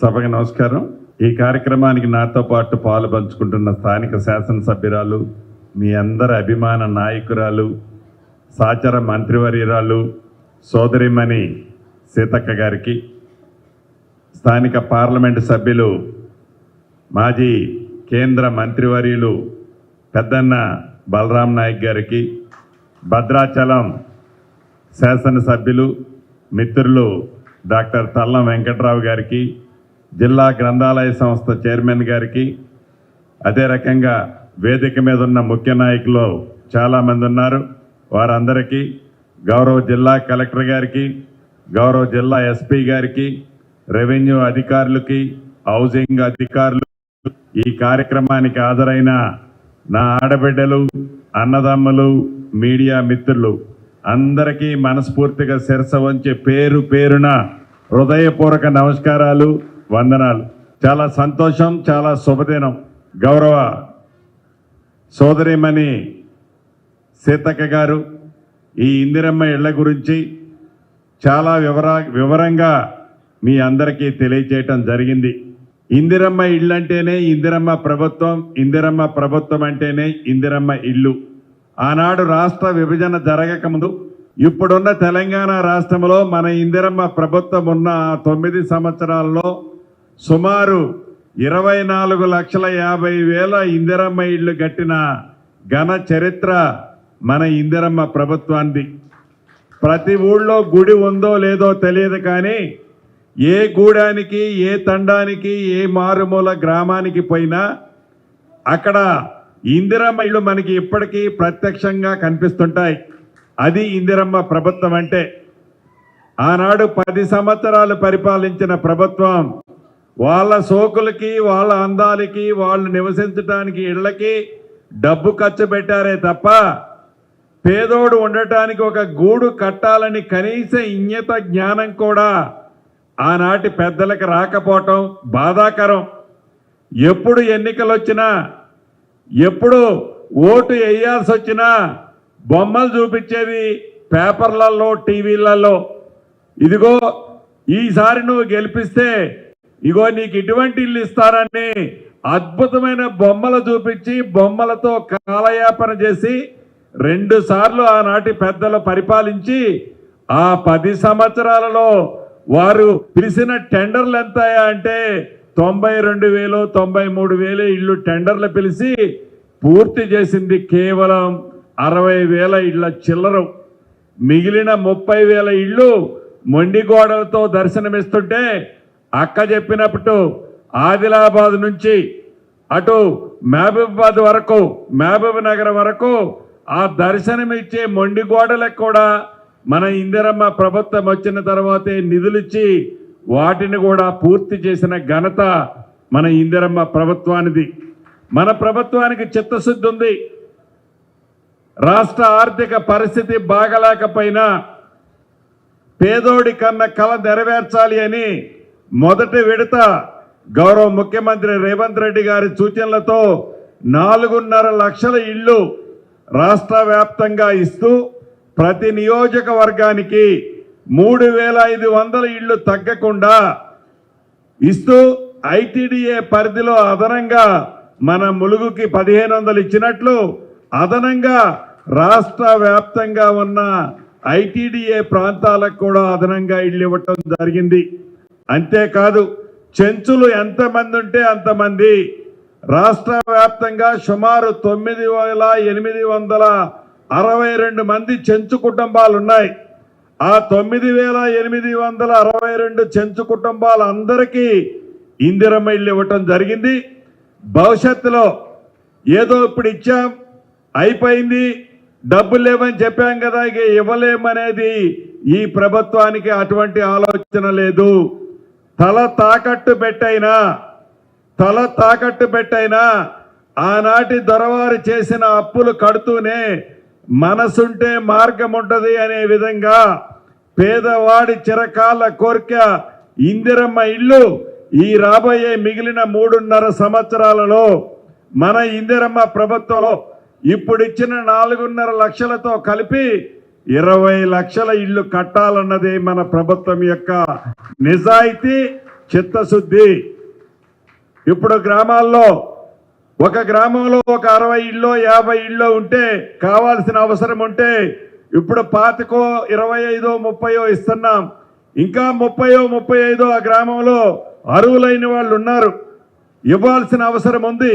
సభకి నమస్కారం. ఈ కార్యక్రమానికి నాతో పాటు పాలు పంచుకుంటున్న స్థానిక శాసనసభ్యురాలు మీ అందరి అభిమాన నాయకురాలు సాచర మంత్రివర్యురాలు సోదరిమణి సీతక్క గారికి స్థానిక పార్లమెంటు సభ్యులు మాజీ కేంద్ర మంత్రివర్యులు పెద్దన్న బలరాం నాయక్ గారికి భద్రాచలం శాసనసభ్యులు మిత్రులు డాక్టర్ తల్లం వెంకట్రావు గారికి జిల్లా గ్రంథాలయ సంస్థ చైర్మన్ గారికి అదే రకంగా వేదిక మీద ఉన్న ముఖ్య నాయకులు చాలామంది ఉన్నారు. వారందరికీ గౌరవ జిల్లా కలెక్టర్ గారికి గౌరవ జిల్లా ఎస్పీ గారికి రెవెన్యూ అధికారులకి హౌసింగ్ అధికారులు ఈ కార్యక్రమానికి హాజరైన నా ఆడబిడ్డలు అన్నదమ్ములు మీడియా మిత్రులు అందరికీ మనస్ఫూర్తిగా శిరస వంచే పేరు పేరున హృదయపూర్వక నమస్కారాలు. వందనాలు. చాలా సంతోషం చాలా శుభదినం. గౌరవ సోదరిమణి సీతక్క గారు ఈ ఇందిరమ్మ ఇళ్ళ గురించి చాలా వివర వివరంగా మీ అందరికీ తెలియచేయటం జరిగింది. ఇందిరమ్మ ఇళ్ళు అంటేనే ఇందిరమ్మ ప్రభుత్వం ఇందిరమ్మ ప్రభుత్వం అంటేనే ఇందిరమ్మ ఇల్లు. ఆనాడు రాష్ట్ర విభజన జరగకముందు ఇప్పుడున్న తెలంగాణ రాష్ట్రంలో మన ఇందిరమ్మ ప్రభుత్వం ఉన్న తొమ్మిది సంవత్సరాల్లో సుమారు ఇరవై నాలుగు లక్షల యాభై వేల ఇందిరమ్మ ఇళ్ళు కట్టిన ఘన చరిత్ర మన ఇందిరమ్మ ప్రభుత్వాన్ని ప్రతి ఊళ్ళో గుడి ఉందో లేదో తెలియదు కానీ ఏ గూడానికి ఏ తండానికి ఏ మారుమూల గ్రామానికి పోయినా అక్కడ ఇందిరమ్మ ఇళ్ళు మనకి ఇప్పటికీ ప్రత్యక్షంగా కనిపిస్తుంటాయి. అది ఇందిరమ్మ ప్రభుత్వం అంటే. ఆనాడు పది సంవత్సరాలు పరిపాలించిన ప్రభుత్వం వాళ్ళ సోకులకి వాళ్ళ అందాలకి వాళ్ళు నివసించటానికి ఇళ్ళకి డబ్బు ఖర్చు పెట్టారే తప్ప పేదోడు ఉండటానికి ఒక గూడు కట్టాలని కనీస ఇన్యత జ్ఞానం కూడా ఆనాటి పెద్దలకు రాకపోవటం బాధాకరం. ఎప్పుడు ఎన్నికలు వచ్చినా ఎప్పుడు ఓటు వేయాల్సి వచ్చినా బొమ్మలు చూపించేది పేపర్లలో టీవీలలో. ఇదిగో ఈసారి నువ్వు గెలిపిస్తే ఇగో నీకు ఇటువంటి ఇల్లు ఇస్తారని అద్భుతమైన బొమ్మలు చూపించి బొమ్మలతో కాలయాపన చేసి రెండు సార్లు ఆనాటి పెద్దలు పరిపాలించి ఆ పది సంవత్సరాలలో వారు పిలిచిన టెండర్లు ఎంతయా అంటే తొంభై రెండు వేలు తొంభై మూడు వేలు ఇళ్ళు టెండర్లు పిలిచి పూర్తి చేసింది కేవలం అరవై వేల ఇళ్ళ చిల్లరు. మిగిలిన ముప్పై వేల ఇళ్ళు మొండి గోడలతో దర్శనమిస్తుంటే అక్క చెప్పినప్పుడు ఆదిలాబాద్ నుంచి అటు మహబూబాబాద్ వరకు మహబూబ్ నగర్ వరకు ఆ దర్శనమిచ్చే మొండి గోడలకు కూడా మన ఇందిరమ్మ ప్రభుత్వం వచ్చిన తర్వాతే నిధులిచ్చి వాటిని కూడా పూర్తి చేసిన ఘనత మన ఇందిరమ్మ ప్రభుత్వానిది. మన ప్రభుత్వానికి చిత్తశుద్ధి ఉంది. రాష్ట్ర ఆర్థిక పరిస్థితి బాగలేకపోయినా పేదోడి కన్న కళ నెరవేర్చాలి అని మొదటి విడత గౌరవ ముఖ్యమంత్రి రేవంత్ రెడ్డి గారి సూచనలతో నాలుగున్నర లక్షల ఇళ్ళు రాష్ట్ర వ్యాప్తంగా ఇస్తూ ప్రతి నియోజకవర్గానికి మూడు వేల ఐదు వందల ఇళ్ళు తగ్గకుండా ఇస్తూ ఐటీడీఏ పరిధిలో అదనంగా మన ములుగుకి పదిహేను వందలు ఇచ్చినట్లు అదనంగా రాష్ట్ర వ్యాప్తంగా ఉన్న ఐటీడీఏ ప్రాంతాలకు కూడా అదనంగా ఇళ్ళు ఇవ్వటం జరిగింది. అంతేకాదు చెంచులు ఎంతమంది ఉంటే అంతమంది. రాష్ట్ర వ్యాప్తంగా సుమారు తొమ్మిది వేల ఎనిమిది వందల అరవై రెండు మంది చెంచు కుటుంబాలు ఉన్నాయి ఆ తొమ్మిది వేల ఎనిమిది వందల అరవై రెండు చెంచు కుటుంబాలందరికీ ఇందిరమ్మ ఇల్లు ఇవ్వటం జరిగింది. భవిష్యత్తులో ఏదో ఇప్పుడు ఇచ్చాం అయిపోయింది డబ్బులు లేవని చెప్పాం కదా ఇక ఇవ్వలేమనేది ఈ ప్రభుత్వానికి అటువంటి ఆలోచన లేదు. తల తాకట్టు పెట్టైనా తల తాకట్టు పెట్టైనా ఆనాటి దొరవారు చేసిన అప్పులు కడుతూనే మనసుంటే మార్గం ఉంటుంది అనే విధంగా పేదవాడి చిరకాల కోరిక ఇందిరమ్మ ఇల్లు ఈ రాబోయే మిగిలిన మూడున్నర సంవత్సరాలలో మన ఇందిరమ్మ ప్రభుత్వంలో ఇప్పుడు ఇచ్చిన నాలుగున్నర లక్షలతో కలిపి ఇరవై లక్షల ఇల్లు కట్టాలన్నదే మన ప్రభుత్వం యొక్క నిజాయితీ చిత్తశుద్ధి. ఇప్పుడు గ్రామాల్లో ఒక గ్రామంలో ఒక అరవై ఇళ్ళు యాభై ఇళ్ళు ఉంటే కావాల్సిన అవసరం ఉంటే ఇప్పుడు పాతికో ఇరవై ఐదో ముప్పయో ఇస్తున్నాం. ఇంకా ముప్పయో ముప్పై ఐదో ఆ గ్రామంలో అరువులైన వాళ్ళు ఉన్నారు. ఇవ్వాల్సిన అవసరం ఉంది.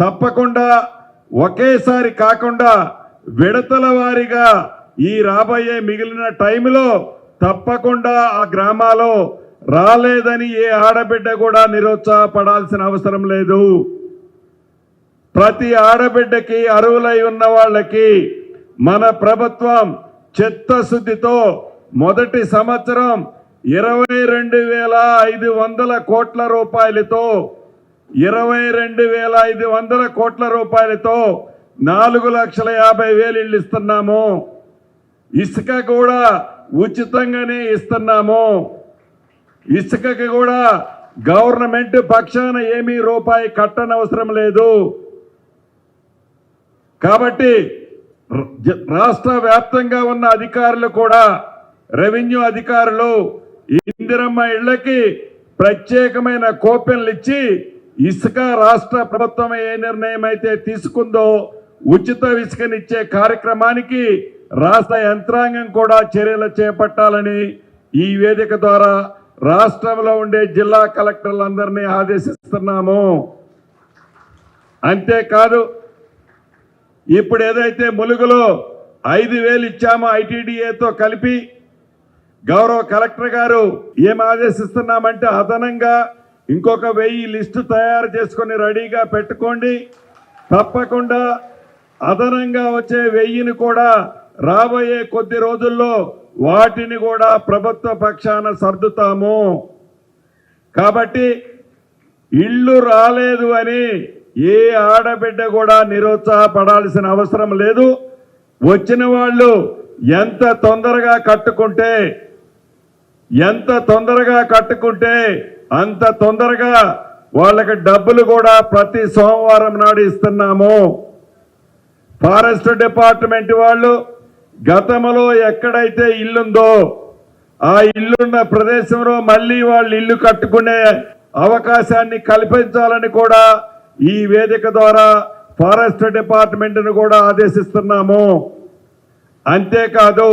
తప్పకుండా ఒకేసారి కాకుండా విడతల వారీగా ఈ రాబోయే మిగిలిన టైంలో తప్పకుండా ఆ గ్రామాలో రాలేదని ఏ ఆడబిడ్డ కూడా నిరుత్సాహపడాల్సిన అవసరం లేదు. ప్రతి ఆడబిడ్డకి అరువులై ఉన్న వాళ్ళకి మన ప్రభుత్వం చిత్తశుద్ధితో మొదటి సంవత్సరం ఇరవై రెండు వేల ఐదు వందల కోట్ల రూపాయలతో ఇరవై రెండు వేల ఐదు వందల కోట్ల రూపాయలతో నాలుగు లక్షల యాభై వేలు ఇళ్ళు ఇస్తున్నాము. ఇసుక కూడా ఉచితంగానే ఇస్తున్నాము. ఇసుకకి కూడా గవర్నమెంట్ పక్షాన ఏమీ రూపాయి కట్టనవసరం లేదు. కాబట్టి రాష్ట్ర వ్యాప్తంగా ఉన్న అధికారులు కూడా రెవెన్యూ అధికారులు ఇందిరమ్మ ఇళ్ళకి ప్రత్యేకమైన కూపెన్లు ఇచ్చి ఇసుక రాష్ట్ర ప్రభుత్వం ఏ నిర్ణయం అయితే తీసుకుందో ఉచిత ఇసుకనిచ్చే కార్యక్రమానికి రాష్ట్ర యంత్రాంగం కూడా చర్యలు చేపట్టాలని ఈ వేదిక ద్వారా రాష్ట్రంలో ఉండే జిల్లా కలెక్టర్లందరినీ ఆదేశిస్తున్నాము. అంతేకాదు ఇప్పుడు ఏదైతే ములుగులో ఐదు వేలు ఇచ్చామో ఐటీడీఏతో కలిపి గౌరవ కలెక్టర్ గారు ఏం ఆదేశిస్తున్నామంటే అదనంగా ఇంకొక వెయ్యి లిస్టు తయారు చేసుకొని రెడీగా పెట్టుకోండి. తప్పకుండా అదనంగా వచ్చే వెయ్యిని కూడా రాబోయే కొద్ది రోజుల్లో వాటిని కూడా ప్రభుత్వ పక్షాన సర్దుతాము. కాబట్టి ఇల్లు రాలేదు అని ఏ ఆడబిడ్డ కూడా నిరుత్సాహపడాల్సిన అవసరం లేదు. వచ్చిన వాళ్ళు ఎంత తొందరగా కట్టుకుంటే ఎంత తొందరగా కట్టుకుంటే అంత తొందరగా వాళ్ళకి డబ్బులు కూడా ప్రతి సోమవారం నాడు ఇస్తున్నాము. ఫారెస్ట్ డిపార్ట్మెంట్ వాళ్ళు గతంలో ఎక్కడైతే ఇల్లుందో ఆ ఇల్లున్న ప్రదేశంలో మళ్ళీ వాళ్ళు ఇల్లు కట్టుకునే అవకాశాన్ని కల్పించాలని కూడా ఈ వేదిక ద్వారా ఫారెస్ట్ డిపార్ట్మెంట్ను కూడా ఆదేశిస్తున్నాము. అంతేకాదు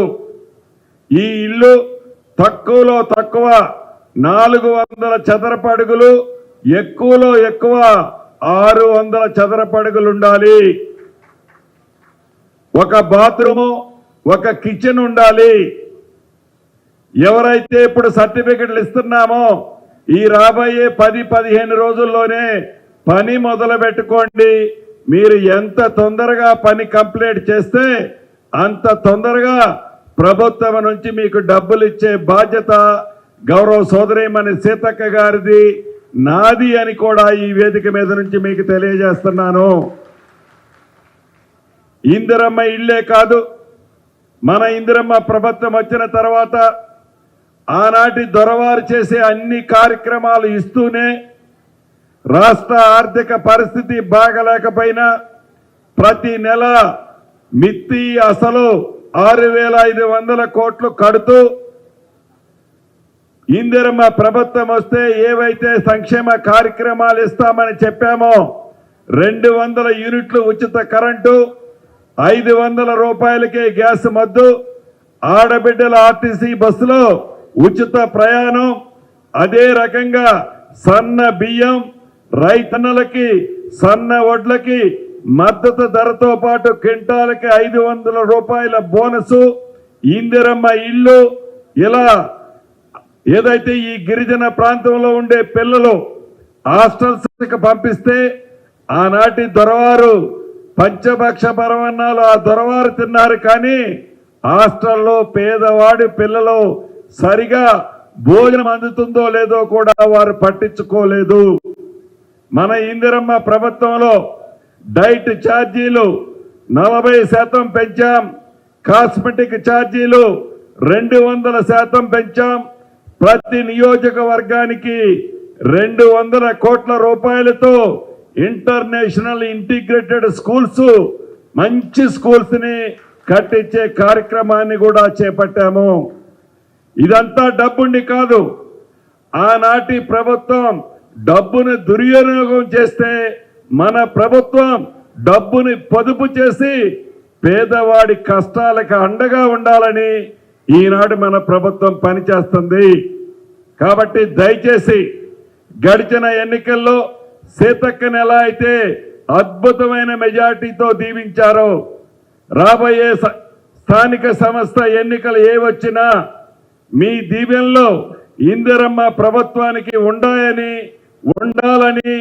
ఈ ఇల్లు తక్కువలో తక్కువ నాలుగు వందల చదరపడుగులు ఎక్కువలో ఎక్కువ ఆరు వందల చదరపడుగులు ఉండాలి. ఒక బాత్రూము ఒక కిచెన్ ఉండాలి. ఎవరైతే ఇప్పుడు సర్టిఫికెట్లు ఇస్తున్నామో ఈ రాబోయే పది పదిహేను రోజుల్లోనే పని మొదలు పెట్టుకోండి మీరు ఎంత తొందరగా పని కంప్లీట్ చేస్తే అంత తొందరగా ప్రభుత్వం నుంచి మీకు డబ్బులు ఇచ్చే బాధ్యత గౌరవ సోదరిమణి సీతక్క గారిది నాది అని కూడా ఈ వేదిక మీద నుంచి మీకు తెలియజేస్తున్నాను. ఇందిరమ్మ ఇల్లే కాదు. మన ఇందిరమ్మ ప్రభుత్వం వచ్చిన తర్వాత ఆనాటి దొరవారు చేసే అన్ని కార్యక్రమాలు ఇస్తూనే రాష్ట్ర ఆర్థిక పరిస్థితి బాగలేకపోయినా ప్రతి నెల మిత్తి అసలు ఆరు వేల ఐదు వందల కోట్లు కడుతూ ఇందిరమ్మ ప్రభుత్వం వస్తే ఏవైతే సంక్షేమ కార్యక్రమాలు ఇస్తామని చెప్పామో రెండు వందల యూనిట్లు ఉచిత కరెంటు ఐదు వందల రూపాయలకే గ్యాస్ మద్దు. ఆడబిడ్డల ఆర్టీసీ బస్సులో ఉచిత ప్రయాణం. అదే రకంగా సన్న బియ్యం రైతన్నలకి సన్న వడ్లకి మద్దతు ధరతో పాటు క్వింటాలకి ఐదు వందల రూపాయల బోనసు. ఇందిరమ్మ ఇల్లు. ఇలా ఏదైతే ఈ గిరిజన ప్రాంతంలో ఉండే పిల్లలు హాస్టల్స్కి పంపిస్తే ఆనాటి దొరవారు పంచభక్ష పరమన్నాలు ఆ దొరవారు తిన్నారు కానీ హాస్టల్లో పేదవాడి పిల్లలు సరిగా భోజనం అందుతుందో లేదో కూడా వారు పట్టించుకోలేదు. మన ఇందిరమ్మ ప్రభుత్వంలో డైట్ ఛార్జీలు నలభై శాతం పెంచాం. కాస్మెటిక్ ఛార్జీలు రెండు వందల శాతం పెంచాం. ప్రతి నియోజకవర్గానికి రెండు వందల కోట్ల రూపాయలతో ఇంటర్నేషనల్ ఇంటిగ్రేటెడ్ స్కూల్స్ మంచి స్కూల్స్ని కట్టించే కార్యక్రమాన్ని కూడా చేపట్టాము. ఇదంతా డబ్బుండి కాదు. ఆనాటి ప్రభుత్వం డబ్బును దుర్వినియోగం చేస్తే మన ప్రభుత్వం డబ్బుని పొదుపు చేసి పేదవాడి కష్టాలకు అండగా ఉండాలని ఈనాడు మన ప్రభుత్వం పనిచేస్తుంది. కాబట్టి దయచేసి గడిచిన ఎన్నికల్లో సీతక్కను ఎలా అయితే అద్భుతమైన మెజార్టీతో దీవించారో. రాబోయే స్థానిక సంస్థ ఎన్నికలు ఏ వచ్చినా మీ దీవెనలో ఇందిరమ్మ ప్రభుత్వానికి ఉండాలని ఉండాలని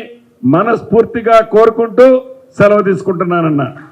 మనస్ఫూర్తిగా కోరుకుంటూ సెలవు తీసుకుంటున్నానన్నా.